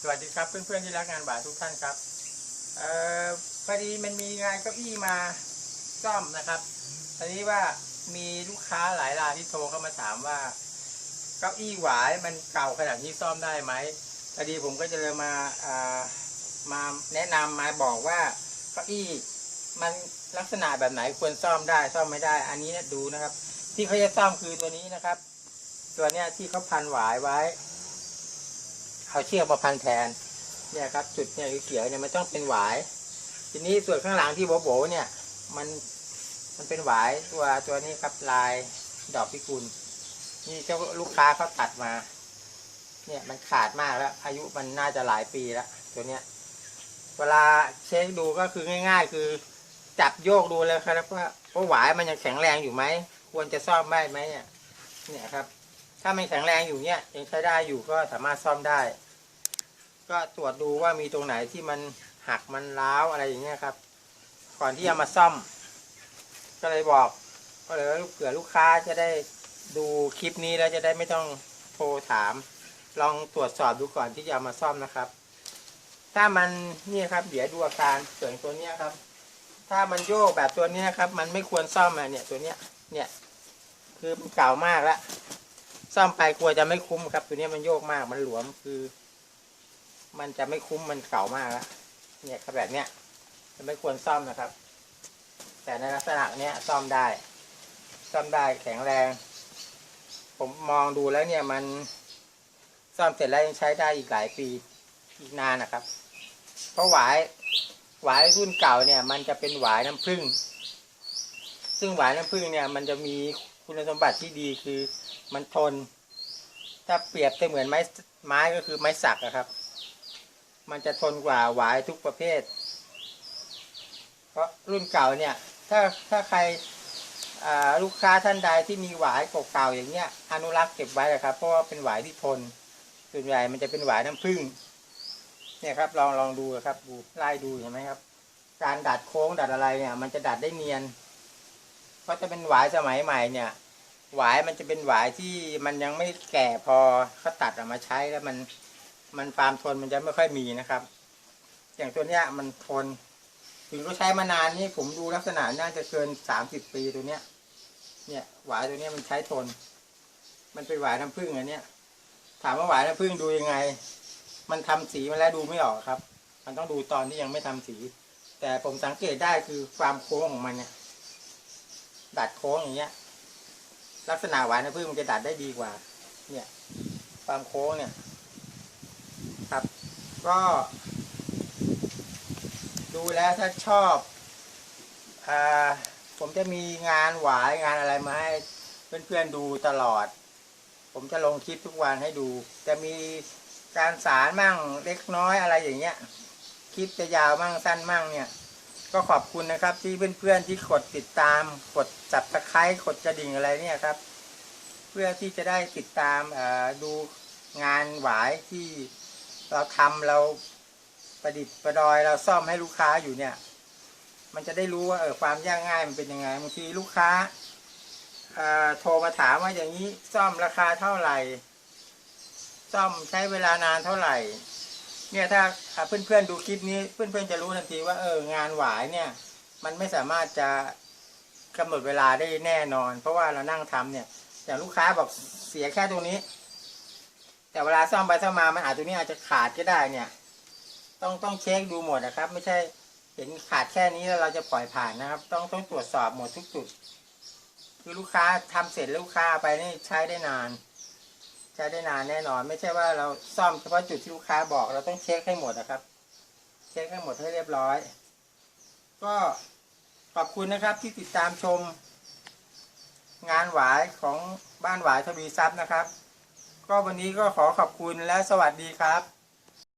สวัสดีครับเพื่อนๆที่รักงานบ่ายทุกท่านครับเอ่อพอดีมันมีงานเก้าอี้มาซ่อมนะครับตอนนี้ว่ามีลูกค้าหลายรายที่โทรเข้ามาถามว่า เก้าอี้หวายมันเก่าขนาดนี้ซ่อมได้ไหมพอดีผมก็จะเลยมาอ่ามาแนะนำมาบอกว่าเก้าอี้มันลักษณะแบบไหนควรซ่อมได้ซ่อมไม่ได้ อันนี้นี่ยดูนะครับ ที่เขาจะซ่อมคือตัวนี้นะครับ ตัวเนี้ยที่เขาพันหวายไว้ เอาเชือกมาพันแทน เนี่ยครับ จุดเนี่ยเขียวเนี่ยมันต้องเป็นหวาย ทีนี้ส่วนข้างหลังที่โบโบเนี่ยมันมันเป็นหวายตัวตัวนี้ครับลายดอกพิกุล นี่เจ้าลูกค้าเขาตัดมา เนี่ยมันขาดมากแล้ว อายุมันน่าจะหลายปีแล้วตัวเนี้ย เวลาเช็คดูก็คือง่าย ๆ คือจับโยกดูเลยครับว่าว่าหวายมันยังแข็งแรงอยู่ไหมควรจะซ่อมได้ไหมเนี่ยเนี่ยครับ ถ้ามันแข็งแรงอยู่เนี่ยยังใช้ได้อยู่ก็สามารถซ่อมได้ ก็ตรวจดูว่ามีตรงไหนที่มันหักมันร้าวอะไรอย่างเงี้ยครับ ก่อนที่จะมาซ่อม ก็เลยบอก ก็เลยว่าเผื่อลูกค้าจะได้ดูคลิปนี้แล้วจะได้ไม่ต้องโทรถาม ลองตรวจสอบดูก่อนที่จะเอามาซ่อมนะครับ ถ้ามันนี่ครับเดี๋ยวดูอาการส่วนตัวเนี้ยครับ ถ้ามันโยกแบบตัวเนี้ยครับ มันไม่ควรซ่อมอะเนี่ยตัวเนี้ย เนี่ย คือมันเก่ามากแล้วซ่อมไปกลัวจะไม่คุ้มครับ ตัวเนี้ยมันโยกมากมันหลวมคือ มันจะไม่คุ้มมันเก่ามากแล้วเนี่ยครับแบบเนี้ยจะไม่ควรซ่อมนะครับ แต่ในลักษณะเนี้ยซ่อมได้ ซ่อมได้แข็งแรง ผมมองดูแล้วเนี่ยมันซ่อมเสร็จแล้วยังใช้ได้อีกหลายปีอีกนานนะครับ เพราะหวายหวายรุ่นเก่าเนี่ย มันจะเป็นหวายน้ำผึ้งซึ่งหวายน้ำผึ้งเนี่ย มันจะมีคุณสมบัติที่ดีคือมันทน ถ้าเปรียบเสมือนไม้ไม้ก็คือไม้สักอะครับ มันจะทนกว่าหวายทุกประเภท เพราะรุ่นเก่าเนี่ย ถ้าถ้าใครลูกค้าท่านใดที่มีหวายเก่าๆอย่างเงี้ย อนุรักษ์เก็บไว้นะครับ เพราะว่าเป็นหวายที่ทน ส่วนใหญ่มันจะเป็นหวายน้ำผึ้งเนี่ยครับลองลองดูครับ ดูไล่ดูเห็นไหมครับ การดัดโค้งดัดอะไรเนี่ย มันจะดัดได้เนียน เพราะจะเป็นหวายสมัยใหม่เนี่ย หวายมันจะเป็นหวายที่มันยังไม่แก่พอเขาตัดออกมาใช้แล้วมัน มันความทนมันจะไม่ค่อยมีนะครับ อย่างตัวเนี้ยมันทน ถึงก็ใช้มานานนี่ผมดูลักษณะน่าจะเกินสามสิบปีตัวเนี้ย เนี่ยหวายตัวเนี้ยมันใช้ทน มันเป็นหวายน้ำผึ้งอันเนี้ย ถามว่าหวายน้ำผึ้งดูยังไง มันทำสีมาแล้วดูไม่ออกครับ มันต้องดูตอนที่ยังไม่ทำสี แต่ผมสังเกตได้คือความโค้งของมันเนี่ย ดัดโค้งอย่างเงี้ย ลักษณะหวายน้ำผึ้งมันจะดัดได้ดีกว่า เนี่ย ความโค้งเนี่ย ก็ ดูแล้วถ้าชอบอ่าผมจะมีงานหวายงานอะไรมาให้เพื่อนๆดูตลอด ผมจะลงคลิปทุกวันให้ดู จะมีการสารมั่งเล็กน้อยอะไรอย่างเงี้ย คลิปจะยาวมั่งสั้นมั่งเนี่ย ก็ขอบคุณนะครับที่เพื่อนๆที่กดติดตาม กดจับตะไคร้กดกระดิ่งอะไรเนี่ยครับ เพื่อที่จะได้ติดตามอ่อดูงานหวายที่ เราทำเราประดิษฐ์ประดอยเราซ่อมให้ลูกค้าอยู่เนี่ย มันจะได้รู้ว่าเออความยากง่ายมันเป็นยังไงบางทีลูกค้าเอ่อโทรมาถามว่าอย่างนี้ซ่อมราคาเท่าไหร่ ซ่อมใช้เวลานานเท่าไหร่ เนี่ยถ้าอ่าเพื่อนๆดูคลิปนี้เพื่อนๆจะรู้ทันทีว่าเอองานหวายเนี่ย มันไม่สามารถจะกำหนดเวลาได้แน่นอน เพราะว่าเรานั่งทำเนี่ยอย่างลูกค้าบอกเสียแค่ตรงนี้ แต่เวลาซ่อมไปซ่อมมามันอาจตัวนี้อาจจะขาดก็ได้เนี่ย ต้องต้องเช็คดูหมดนะครับ ไม่ใช่เห็นขาดแค่นี้แล้วเราจะปล่อยผ่านนะครับ ต้องต้องตรวจสอบหมดทุกจุด คือลูกค้าทำเสร็จลูกค้าเอาไปนี่ใช้ได้นาน ใช้ได้นานแน่นอน ไม่ใช่ว่าเราซ่อมเฉพาะจุดที่ลูกค้าบอกเราต้องเช็คให้หมดนะครับ เช็คให้หมดให้เรียบร้อย ก็ขอบคุณนะครับที่ติดตามชม งานหวายของบ้านหวายทวีทรัพย์นะครับ ก็วันนี้ก็ขอขอบคุณและสวัสดีครับ